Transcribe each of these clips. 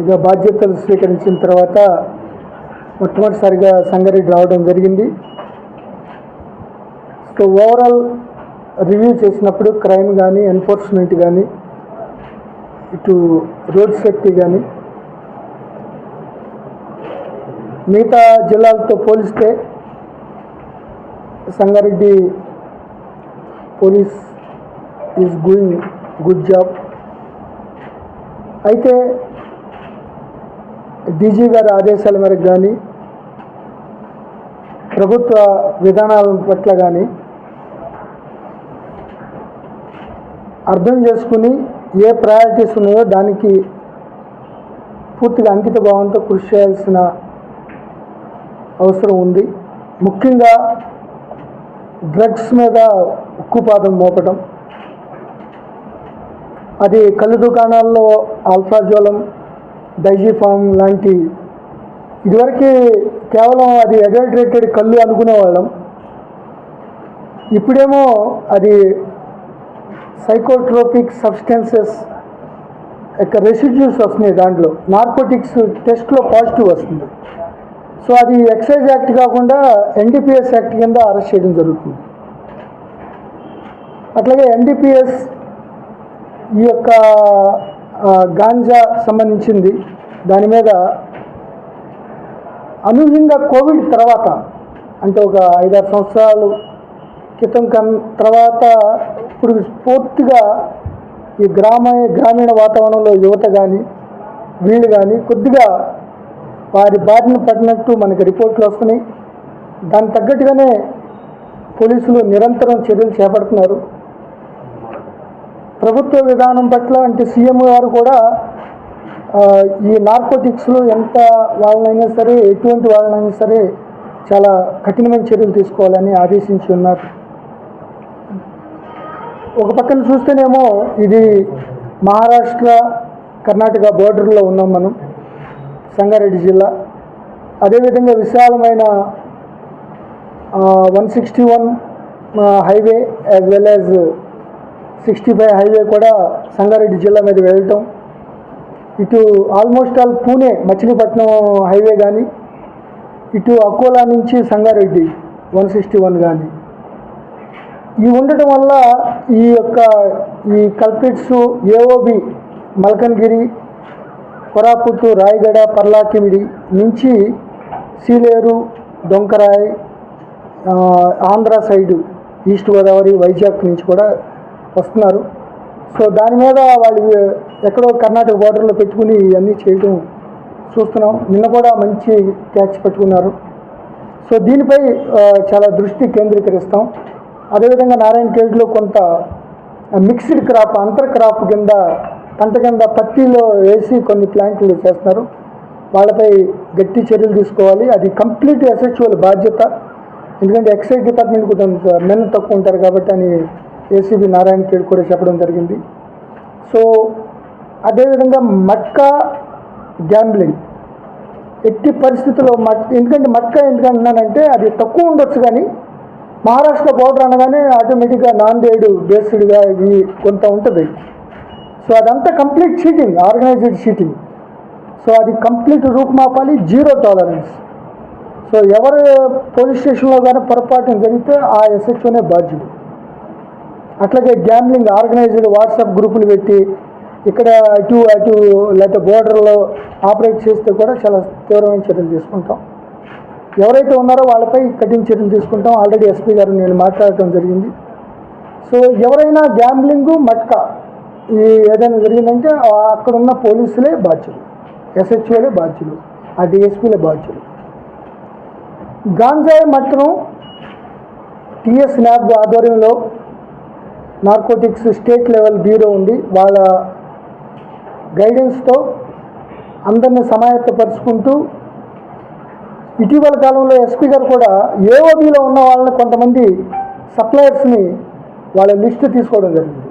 ఇక బాధ్యతలు స్వీకరించిన తర్వాత మొట్టమొదటిసారిగా సంగారెడ్డి రావడం జరిగింది. సో ఓవరాల్ రివ్యూ చేసినప్పుడు క్రైమ్ కానీ ఎన్ఫోర్స్మెంట్ కానీ ఇటు రోడ్ సేఫ్టీ కానీ మిగతా జిల్లాలతో పోలిస్తే Sangareddy police is going good job. అయితే డీజీ గారి ఆదేశాల మేరకు కానీ ప్రభుత్వ విధానాల పట్ల కానీ అర్థం చేసుకుని ఏ ప్రయారిటీస్ ఉన్నాయో దానికి పూర్తిగా అంకిత భావంతో కృషి చేయాల్సిన అవసరం ఉంది. ముఖ్యంగా డ్రగ్స్ మీద ఉక్కుపాదం మోపడం అది కళ్ళు దుకాణాల్లో ఆల్ఫాజోలం డైజీఫామ్ లాంటి ఇదివరకు కేవలం అది అడల్టరేటెడ్ కళ్ళు అనుకునేవాళ్ళం. ఇప్పుడేమో అది సైకోట్రోపిక్ సబ్స్టెన్సెస్ యొక్క రెసిడ్యూస్ వస్తున్నాయి దాంట్లో. నార్కోటిక్స్ టెస్ట్లో పాజిటివ్ వస్తుంది. సో అది ఎక్సైజ్ యాక్ట్ కాకుండా ఎన్డీపీఎస్ యాక్ట్ కింద అరెస్ట్ చేయడం జరుగుతుంది. అట్లాగే ఎన్డీపీఎస్ ఈ యొక్క గాంజా సంబంధించింది. దాని మీద అనూహ్యంగా కోవిడ్ తర్వాత అంటే ఒక ఐదారు సంవత్సరాలు క్రితం కన్ తర్వాత ఇప్పుడు పూర్తిగా ఈ గ్రామ గ్రామీణ వాతావరణంలో యువత కానీ వీళ్ళు కానీ కొద్దిగా వారి బారిన పడినట్టు మనకి రిపోర్ట్లు వస్తున్నాయి. దానికి తగ్గట్టుగానే పోలీసులు నిరంతరం చర్యలు చేపడుతున్నారు. ప్రభుత్వ విధానం పట్ల అంటే సీఎం గారు కూడా ఈ నార్కోటిక్స్లో ఎంత వాళ్ళనైనా సరే ఎటువంటి వాళ్ళనైనా సరే చాలా కఠినమైన చర్యలు తీసుకోవాలని ఆదేశించి ఉన్నారు. ఒక పక్కన చూస్తేనేమో ఇది మహారాష్ట్ర కర్ణాటక బోర్డర్లో ఉన్నాం మనం సంగారెడ్డి జిల్లా. అదేవిధంగా విశాలమైన one sixty one highway as well as sixty five highway కూడా సంగారెడ్డి జిల్లా మీద వెళ్ళటం. ఇటు almost all Pune Machilipatnam highway కానీ ఇటు అకోలా నుంచి సంగారెడ్డి వన్ సిక్స్టీ వన్ కానీ ఇవి ఉండటం వల్ల ఈ యొక్క ఈ కల్పిట్స్ ఏఓబి మల్కన్గిరి కొరాపుట్టు రాయగడ పర్లాకిమిడి నుంచి సీలేరు డొంకరాయ్ ఆంధ్ర సైడు ఈస్ట్ గోదావరి వైజాగ్ నుంచి కూడా వస్తున్నారు. సో దాని మీద వాళ్ళు ఎక్కడో కర్ణాటక బార్డర్లో పెట్టుకుని ఇవన్నీ చేయడం చూస్తున్నాం. నిన్న కూడా మంచి క్యాచ్ పెట్టుకున్నారు. సో దీనిపై చాలా దృష్టి కేంద్రీకరిస్తాం. అదేవిధంగా నారాయణ ఖేడ్లో కొంత మిక్స్డ్ క్రాప్ అంతర్ క్రాప్ కింద పంట కింద పత్తిలో వేసి కొన్ని ప్లాంట్లు చేస్తున్నారు. వాళ్ళపై గట్టి చర్యలు తీసుకోవాలి. అది కంప్లీట్ ఎస్హెచ్ఓల బాధ్యత. ఎందుకంటే ఎక్సైజ్ డిపార్ట్మెంట్ కూడా మెన్ తక్కువ ఉంటారు కాబట్టి అని ఏసీబీ నారాయణ ఖేడ్ కూడా చెప్పడం జరిగింది. సో అదేవిధంగా మట్కా గ్యాంబ్లింగ్. ఎట్టి పరిస్థితుల్లో మట్ ఎందుకంటే మట్కా ఎందుకంటున్నానంటే అది తక్కువ ఉండొచ్చు కానీ మహారాష్ట్ర బోర్డర్ అనగానే ఆటోమేటిక్గా నాందేడు బేస్డ్గా ఇవి కొంత ఉంటుంది. సో అదంతా complete cheating organized cheating. So అది కంప్లీట్ రూపుమాపాలి జీరో టాలరెన్స్. సో ఎవరు పోలీస్ స్టేషన్లో కానీ పొరపాటున జరిగితే ఆ ఎస్హెచ్ఓనే బాధ్యుడు. అట్లాగే గ్యాంబ్లింగ్ ఆర్గనైజ్డ్ వాట్సాప్ గ్రూపులు పెట్టి ఇక్కడ అటు అటు లేకపోతే బోర్డర్లో ఆపరేట్ చేస్తే కూడా చాలా తీవ్రమైన చర్యలు తీసుకుంటాం. ఎవరైతే ఉన్నారో వాళ్ళపై కఠిన చర్యలు తీసుకుంటాం. ఆల్రెడీ ఎస్పీ గారు నేను మాట్లాడటం జరిగింది. సో ఎవరైనా గ్యాంబ్లింగ్ మట్కా ఈ ఏదైనా జరిగిందంటే అక్కడున్న అక్కడ ఉన్న పోలీసులే బాధ్యులు. ఎస్హెచ్ఓలే బాధ్యులు. ఆ డిఎస్పీలే బాధ్యులు. గాంజాయి మట్టను టిఎస్ ల్యాబ్ ఆధ్వర్యంలో నార్కోటిక్స్ స్టేట్ లెవెల్ బ్యూరో ఉంది. వాళ్ళ గైడెన్స్తో అందరిని సమాయత్తపరుచుకుంటూ ఇటీవల కాలంలో ఎస్పీ గారు కూడా ఏఓబీలో ఉన్న వాళ్ళని కొంతమంది సప్లయర్స్ని వాళ్ళ లిస్టు తీసుకోవడం జరిగింది.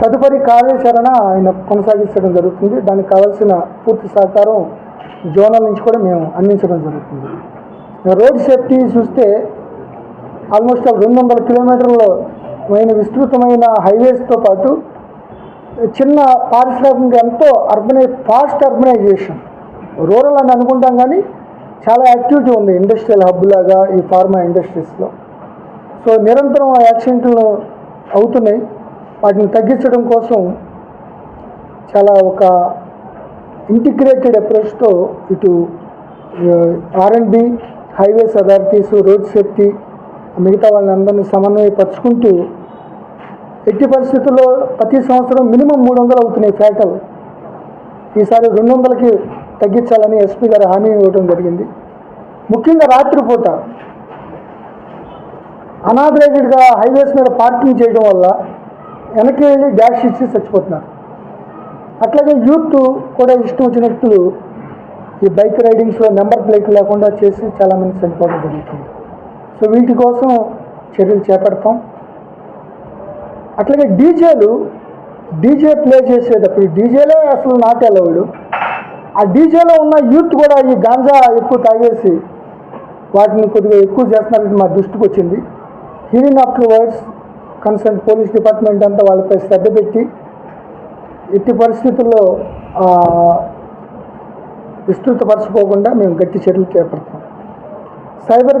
తదుపరి కార్యాచరణ ఆయన కొనసాగించడం జరుగుతుంది. దానికి కావాల్సిన పూర్తి సహకారం జోనల్ నుంచి కూడా మేము అందించడం జరుగుతుంది. రోడ్ సేఫ్టీ చూస్తే ఆల్మోస్ట్ రెండు వందల కిలోమీటర్లు అయిన విస్తృతమైన హైవేస్తో పాటు చిన్న పారిశ్రామిక ఎంతో అర్బనై ఫాస్ట్ అర్బనైజేషన్ రూరల్ అని అనుకుంటాం కానీ చాలా యాక్టివిటీ ఉంది ఇండస్ట్రియల్ హబ్ లాగా ఈ ఫార్మా ఇండస్ట్రీస్లో. సో నిరంతరం ఆ యాక్సిడెంట్లు అవుతున్నాయి. వాటిని తగ్గించడం కోసం చాలా ఒక ఇంటిగ్రేటెడ్ అప్రోచ్తో ఇటు R and B highways authorities road safety మిగతా వాళ్ళందరినీ సమన్వయపరుచుకుంటూ ఎట్టి పరిస్థితుల్లో ప్రతి సంవత్సరం మినిమం మూడు వందలు అవుతున్నాయి ఫ్యాటల్. ఈసారి రెండు వందలకి తగ్గించాలని ఎస్పీ గారు హామీ ఇవ్వడం జరిగింది. ముఖ్యంగా రాత్రిపూట అనాథరైజ్డ్గా హైవేస్ మీద పార్కింగ్ చేయడం వల్ల వెనక్కి వెళ్ళి డ్యాష్ ఇచ్చి చచ్చిపోతున్నారు. అట్లాగే యూత్ కూడా ఇష్టం వచ్చినట్లు ఈ బైక్ రైడింగ్స్లో నెంబర్ ప్లేట్ లేకుండా చేసి చాలామంది చనిపోవడం జరుగుతుంది. సో వీటి కోసం చర్యలు చేపడతాం. అట్లాగే డీజేలు డీజే ప్లే చేసేటప్పుడు డీజేలే అసలు నాట్ అలౌడ్ ఆ డీజేలో ఉన్న యూత్ కూడా ఈ గాంజా ఎక్కువ తాగేసి వాటిని కొద్దిగా ఎక్కువ చేస్తున్నారని మా దృష్టికి వచ్చింది. Hearing after words concern police department అంతా వాళ్ళపై శ్రద్ధ పెట్టి ఎట్టి పరిస్థితుల్లో విస్తృతపరచుకోకుండా మేము గట్టి చర్యలు చేపడతాం. Cyber